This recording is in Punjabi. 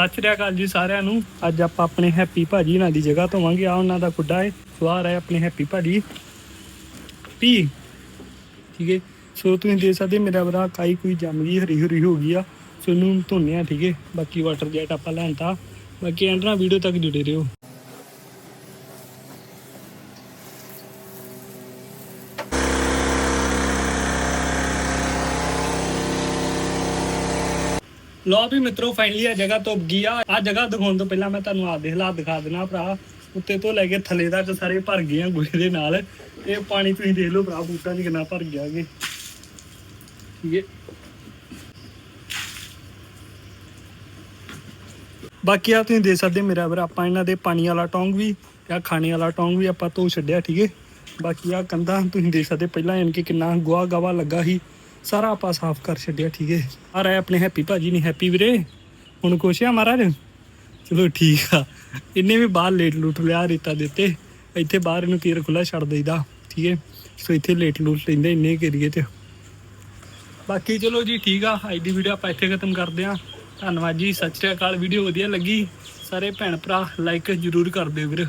ਸਤਿ ਸ਼੍ਰੀ ਅਕਾਲ ਜੀ ਸਾਰਿਆਂ ਨੂੰ। ਅੱਜ ਆਪਾਂ ਆਪਣੇ ਹੈਪੀ ਭਾਜੀ ਨਾਲ ਦੀ ਜਗ੍ਹਾ ਧੋਵਾਂਗੇ। ਆ ਉਹਨਾਂ ਦਾ ਗੁੱਡਾ ਹੈ, ਸਵਾਰ ਹੈ ਆਪਣੇ ਹੈਪੀ ਭਾਜੀ। ਪੀ ਠੀਕ ਹੈ? ਸੋ ਤੁਸੀਂ ਦੇਖ ਸਕਦੇ ਮੇਰਾ ਬਰਾ ਕਾਈ ਕੋਈ ਜੰਮ ਗਈ ਹਰੀ ਹਰੀ ਹੋ ਗਈ ਆ। ਸੋ ਇਹਨੂੰ ਧੋਨੇ ਆ, ਠੀਕ ਹੈ? ਬਾਕੀ ਵਾਟਰ ਜੈਟ ਆਪਾਂ ਲੈਣਤਾ ਬਾਕੀ ਐਂਡਰਾ ਵੀਡੀਓ ਤੱਕ ਜੁੜੇ ਰਹੋ। ਲੋ ਵੀ ਮਿੱਤਰੋ ਫਾਈਨਲੀ ਆ ਜਗ੍ਹਾ ਤੋਂ ਗਈ ਆ। ਆ ਜਗ੍ਹਾ ਦਿਖਾਉਣ ਤੋਂ ਪਹਿਲਾਂ ਮੈਂ ਤੁਹਾਨੂੰ ਆਪਦੇ ਹਾਲਾਤ ਦਿਖਾ ਦੇਣਾ ਭਰਾ। ਉੱਤੇ ਤੋਂ ਲੈ ਕੇ ਥੱਲੇ ਤੱਕ ਸਾਰੇ ਭਰ ਗਏ ਆ ਗੁਹੇ ਦੇ ਨਾਲ। ਇਹ ਪਾਣੀ ਤੁਸੀਂ ਦੇਖ ਲਓ ਭਰਾ, ਬੂਟਾਂ 'ਚ ਕਿੰਨਾ ਭਰ ਗਿਆ ਗੇ ਠੀਕ ਹੈ। ਬਾਕੀ ਆ ਤੁਸੀਂ ਦੇਖ ਸਕਦੇ ਮੇਰਾ ਵੀਰ, ਆਪਾਂ ਇਹਨਾਂ ਦੇ ਪਾਣੀ ਵਾਲਾ ਟੌਂਗ ਵੀ ਤੇ ਖਾਣੇ ਵਾਲਾ ਟੌਂਗ ਵੀ ਆਪਾਂ ਧੋ ਛੱਡਿਆ, ਠੀਕ ਹੈ। ਬਾਕੀ ਆ ਕੰਧਾਂ ਤੁਸੀਂ ਦੇਖ ਸਕਦੇ ਪਹਿਲਾਂ ਯਾਨੀ ਕਿ ਕਿੰਨਾ ਗੋਹਾ ਗਵਾ ਲੱਗਾ ਸੀ। ਸਾਰਾ ਆਪਾਂ ਸਾਫ਼ ਕਰ ਛੱਡਿਆ, ਠੀਕ ਹੈ। ਆ ਰਹੇ ਆਪਣੇ ਹੈਪੀ ਭਾਜੀ ਨਹੀਂ ਹੈਪੀ ਵੀਰੇ, ਹੁਣ ਖੁਸ਼ ਆ ਮਹਾਰਾਜ? ਚਲੋ ਠੀਕ ਆ। ਇਹਨੇ ਵੀ ਬਾਹਰ ਲੇਟ ਲੂਟ ਲਿਆ ਰੇਤਾ ਦਿੱਤੇ ਇੱਥੇ ਬਾਹਰ ਇਹਨੂੰ ਤੀਰ ਖੁੱਲਾ ਛੱਡ ਦੇਈਦਾ, ਠੀਕ ਹੈ। ਸੋ ਇੱਥੇ ਲੇਟ ਲੂਟ ਲੈਂਦੇ ਇੰਨੇ ਏਰੀਏ ਤੇ। ਬਾਕੀ ਚਲੋ ਜੀ, ਠੀਕ ਆ। ਅੱਜ ਦੀ ਵੀਡੀਓ ਆਪਾਂ ਇੱਥੇ ਖਤਮ ਕਰਦੇ ਆ। ਧੰਨਵਾਦ ਜੀ, ਸਤਿ ਸ਼੍ਰੀ ਅਕਾਲ। ਵੀਡੀਓ ਵਧੀਆ ਲੱਗੀ, ਸਾਰੇ ਭੈਣ ਭਰਾ ਲਾਈਕ ਜ਼ਰੂਰ ਕਰ ਦਿਓ ਵੀਰ।